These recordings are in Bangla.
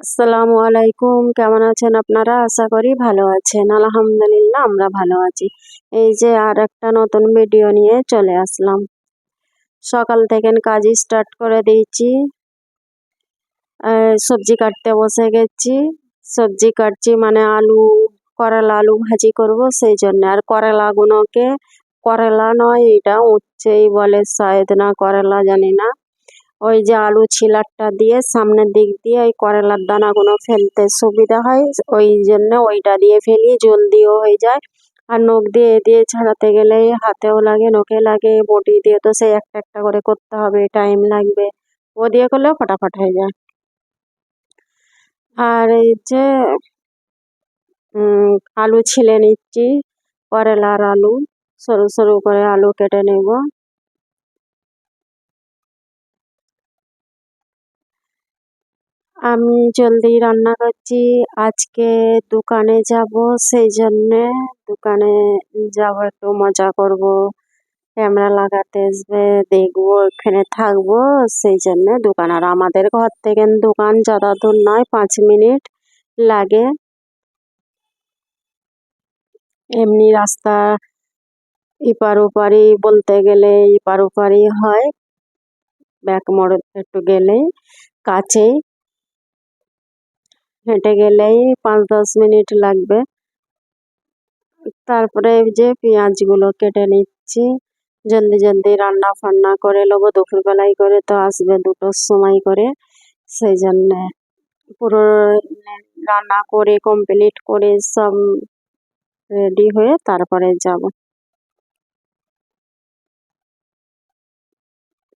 আসসালামু আলাইকুম। কেমন আছেন আপনারা? আশা করি ভালো আছেন। আলহামদুলিল্লাহ, আমরা ভালো আছি। এই যে আর একটা নতুন ভিডিও নিয়ে চলে আসলাম। সকাল থেকে কাজ স্টার্ট করে দিয়েছি। সবজি কাটতে বসে গেছি। সবজি কাটছি মানে আলু, করলা আলু ভাজি করব সেই জন্য। আর করলাগুলোকে, করলা নয়, এটা উচ্ছেই বলে শায়দ না, করলা জানি না। ওই যে আলু ছিলারটা দিয়ে সামনের দিক দিয়ে ওই করলার দানাগুলো ফেলতে সুবিধা হয়। ওই জন্য ওইটা দিয়ে ফেলি জলদিও হয়ে যায়। আর নখ দিয়ে দিয়ে ছাড়াতে গেলে হাতেও লাগে, নখে লাগে। বটি দিয়ে তো সেই একটা একটা করে করতে হবে, টাইম লাগবে। ও দিয়ে করলেও ফটাফট হয়ে যায়। আর এই যে আলু ছিলে নিচ্ছি, করলার আলু। সরু সরু করে আলু কেটে নেব। আমি জলদি রান্না করছি। আজকে দোকানে যাব, সেই জন্যে দোকানে যাব একটু মজা করব। ক্যামেরা লাগাতে আসবে, দেখব এখানে থাকব, সেই জন্য দোকান। আর আমাদের ঘর থেকে দোকান যত দূর নয়, পাঁচ মিনিট লাগে। এমনি রাস্তা এপার ওপারই বলতে গেলে এপার ওপারই হয়। ব্যাক মোড় একটু গেলেই কাছেই। হেঁটে গেলেই পাঁচ দশ মিনিট লাগবে। তারপরে যে পেঁয়াজগুলো কেটে নিচ্ছি। জলদি জলদি রান্না ফান্না করে নেব দুপুরবেলায় করে তো আসবে দুটোর সময় করে। সেই জন্যে পুরো রান্না করে কমপ্লিট করে সব রেডি হয়ে তারপরে যাব।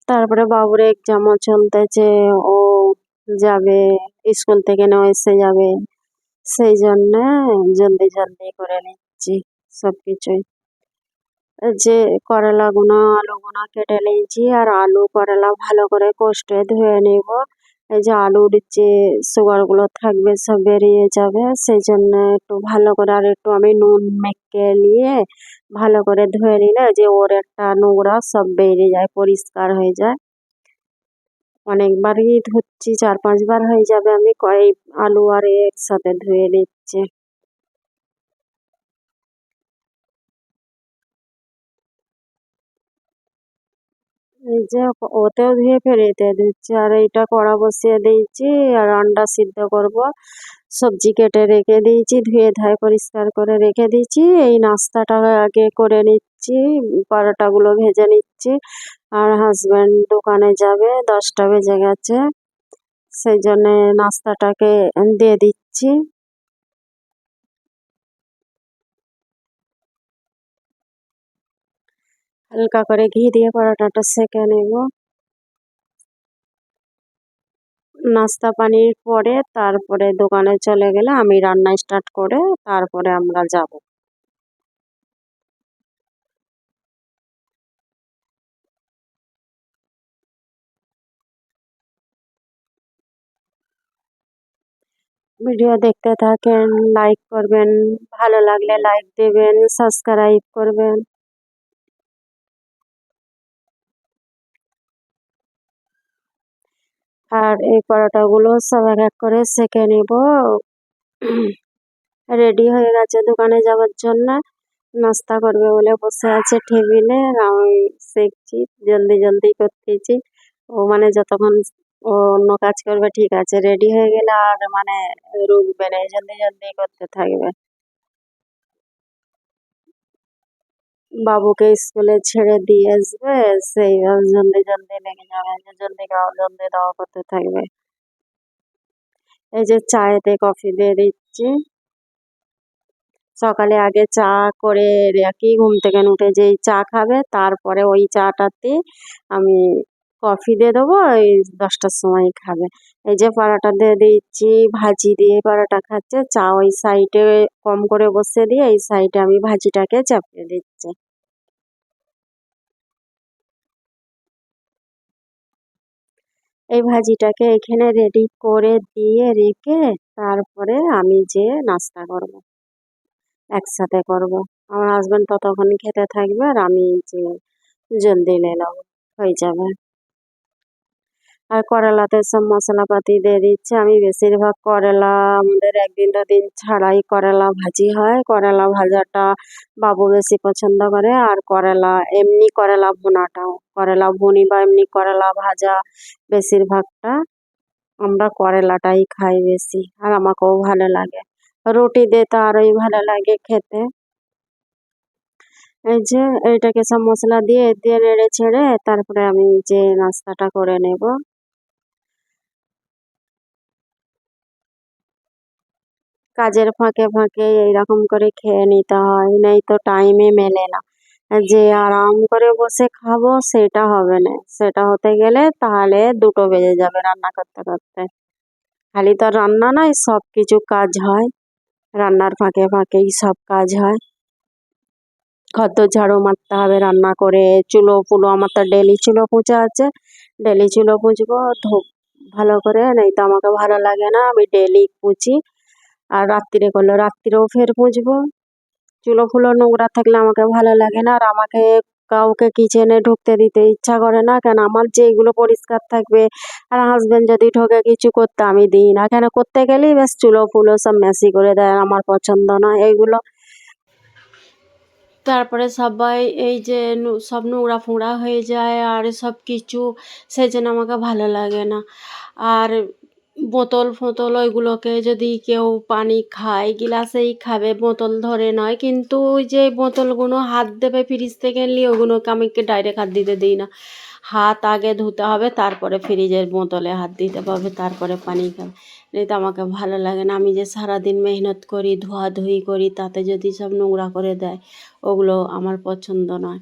তারপরে বাবুর এক্সামও চলতেছে, ও যাবে স্কুল থেকে নেওয়া এসে যাবে। সেই জন্যে জলদি জলদি করে নিচ্ছি সব কিছুই যে করলাগুলো আলুগুলো কেটে নিয়েছি আর আলু করলা ভালো করে কষে ধুয়ে নেব। এই যে আলুর যে সুগারগুলো থাকবে, সব বেরিয়ে যাবে। সেই জন্য একটু ভালো করে আর একটু আমি নুন মেখে নিয়ে ভালো করে ধুয়ে নিলে যে ওর একটা নোংরা সব বেরিয়ে যায়, পরিষ্কার হয়ে যায়। অনেকবারই ধুচ্ছি চার পাঁচবার হয়ে যাবে, আমি কয়েক আলু আর একসাথে ধুয়ে নিচ্ছি। এই যে ওতেও ধুয়ে ফেলে এতে দিচ্ছি, আর এইটা কড়া বসিয়ে দিয়েছি, আর আন্ডা সিদ্ধ করব। সবজি কেটে রেখে দিয়েছি, ধুয়ে ধায় পরিষ্কার করে রেখে দিয়েছি, এই নাস্তাটা আগে করে নিচ্ছি। পরোটাগুলো ভেজে নিচ্ছি। আর হাজব্যান্ড দোকানে যাবে, দশটা বেজে গেছে। সেই জন্যে নাস্তাটাকে দিয়ে দিচ্ছি। হালকা করে ঘি দিয়ে পরোটাটা সেঁকে নেব। নাস্তা পানির পরে তারপরে দোকানে চলে গেলে আমি রান্না স্টার্ট করে তারপরে আমরা যাব। ভিডিও দেখতে থাকেন লাইক করবেন, ভালো লাগলে লাইক দেবেন সাবস্ক্রাইব করবেন। আর এই পরোটাগুলো সব এক এক করে সেঁকে নেব। রেডি হয়ে গেছে দোকানে যাওয়ার জন্য। নাস্তা করবে বলে বসে আছে টেবিলে। আমি সেঁকছি, জলদি জলদি করতেছি। ও মানে যতক্ষণ অন্য কাজ করবে, ঠিক আছে রেডি হয়ে গেলে আর মানে রুকবে না জলদি জলদি করতে থাকবে। বাবুকে স্কুলে ছেড়ে দিয়ে আসবে, সেই জলদি জলদি লেগে যাবে জলদি খাও, জলদি দাও, করতে থাকবে। এই যে চায়েতে কফি দিয়ে দিচ্ছি। সকালে আগে চা করে রাখি, ঘুম থেকে উঠে যেই চা খাবে, তারপরে ওই চাটাতে আমি কফি দিয়ে দেবো, এই দশটার সময় খাবে। এই যে পরোটা দিয়ে দিচ্ছি, ভাজি দিয়ে পরোটা খাচ্ছে, চা ওই সাইডে কম করে বসে দিয়ে এই সাইডে আমি ভাজিটাকে চাপিয়ে দিচ্ছি। এই ভাজিটাকে এখানে রেডি করে দিয়ে রেখে তারপরে আমি যে নাস্তা করব, একসাথে করব। আমার হাজব্যান্ড ততক্ষণ খেতে থাকবে আর আমি যে জলদি নিয়ে নিলাম, হয়ে যাবে। আর করলাতে সব মশলাপাতি দিয়ে দিচ্ছে। আমি বেশিরভাগ করলা আমাদের একদিন দুদিন ছাড়াই করলা ভাজি হয়। করলা ভাজাটা বাবু বেশি পছন্দ করে আর করলা, এমনি করলা ভুনাটাও। করলা ভুনি বা এমনি করলা ভাজা বেশিরভাগটা আমরা করলাটাই খাই বেশি আর আমাকেও ভালো লাগে। রুটি দিয়ে তো আরোই ভালো লাগে খেতে। এই যে এইটাকে সব মশলা দিয়ে দিয়ে নেড়ে ছেড়ে তারপরে আমি যে নাস্তাটা করে নেব। কাজের ফাঁকে ফাঁকে এইরকম করে খেয়ে নিতে হয়, নেই তো টাইমে মেলে না। যে আরাম করে বসে খাব সেটা হবে না। সেটা হতে গেলে তাহলে দুটো বেজে যাবে রান্না করতে করতে। খালি তো রান্না নয় সব কিছু কাজ হয়। রান্নার ফাঁকে ফাঁকেই সব কাজ হয়। ঘর ঝাড়ু মারতে হবে রান্না করে। চুলো ফুলো, আমার তো ডেলি চুলো পুঁছা আছে। ডেলি চুলো পুছবো, ধূপ ভালো করে, নেই তো আমাকে ভালো লাগে না। আমি ডেলি পুছি। আর রাত্রিরে করলে রাত্রিরেও ফের পুছবো চুলো ফুলো নোংরা থাকলে আমাকে ভালো লাগে না, আর আমাকে কাউকে কিচেনে ঢুকতে দিতে ইচ্ছা করে না। কেন? আমার যেইগুলো পরিষ্কার থাকবে আর হাজবেন্ড যদি ঢোকে কিছু করতে আমি দিই না। কেন? করতে গেলেই ব্যাস চুলো ফুলো সব মেসি করে দেয় আমার পছন্দ নয় এইগুলো তারপরে সবাই এই যে সব নোংরা ফোংরা হয়ে যায় আর সব কিছু সেই জন্য আমাকে ভালো লাগে না। আর বোতল ফোতল ওইগুলোকে যদি কেউ পানি খায়, গিলাসেই খাবে, বোতল ধরে নয়। কিন্তু ওই যে বোতলগুলো হাত দেবে ফ্রিজ থেকে, নিয়ে ওগুলোকে আমি ডাইরেক্ট হাত দিতে দিই না? হাত আগে ধুতে হবে, তারপরে ফ্রিজের বোতলে হাত দিতে পারবে তারপরে পানি খাবে। এই তো আমাকে ভালো লাগে না। আমি যে সারাদিন মেহনত করি, ধোয়াধুয়ি করি, তাতে যদি সব নোংরা করে দেয়, ওগুলো আমার পছন্দ নয়।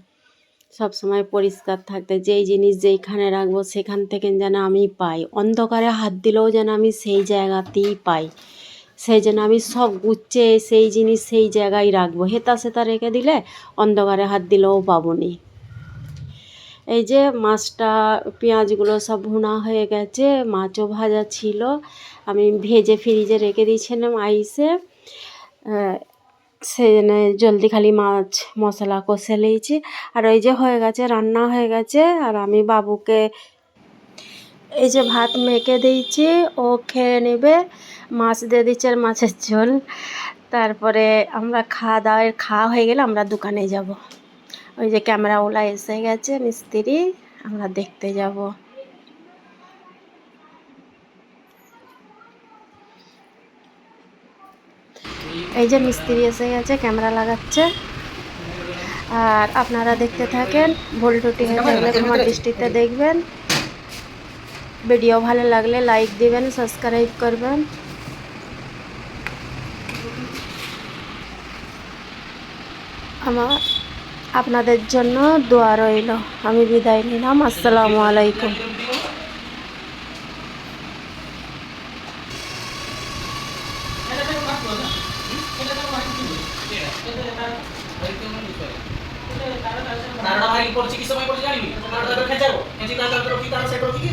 সব সময় পরিষ্কার থাকতে, যেই জিনিস যেইখানে রাখব সেখান থেকে যেন আমি পাই। অন্ধকারে হাত দিলেও যেন আমি সেই জায়গাতেই পাই। সেই জন্য আমি সব গুচ্ছে সেই জিনিস সেই জায়গায় রাখব। হেতা সেতা রেখে দিলে অন্ধকারে হাত দিলেও পাবো নি। এই যে মাছটা, পেঁয়াজগুলো সব ভুনা হয়ে গেছে, মাছও ভাজা ছিল। আমি ভেজে ফ্রিজে রেখে দিয়েছিলাম আইসে। সেই জন্য জলদি খালি মাছ, মশলা কষে নিয়েছি। আর ওই যে হয়ে গেছে, রান্না হয়ে গেছে। আর আমি বাবুকে এই যে ভাত মেখে দিয়েছি, ও খেয়ে নেবে। মাছ দিয়ে দিচ্ছে আর মাছের ঝোল। তারপরে আমরা খাওয়া দাওয়ার খাওয়া হয়ে গেলে আমরা দোকানে যাব। ওই যে ক্যামেরাওয়ালা এসে গেছে, মিস্ত্রি। আমরা দেখতে যাব। এই যে মিস্ত্রি এসে গেছে ক্যামেরা লাগাচ্ছে। আর আপনারা দেখতে থাকেন ভুল টুটি হয়ে থাকলে দৃষ্টিতে দেখবেন। ভিডিও ভালো লাগলে লাইক দিবেন সাবস্ক্রাইব করবেন। আমার আপনাদের জন্য দোয়া রইল। আমি বিদায় নিলাম আসসালামু আলাইকুম। নারড়া ভাই করছি কি সময় করছি জানিনি নারড়া ধরে খেঁচাবো খেঁচি তার তার রকি তার সেট রকি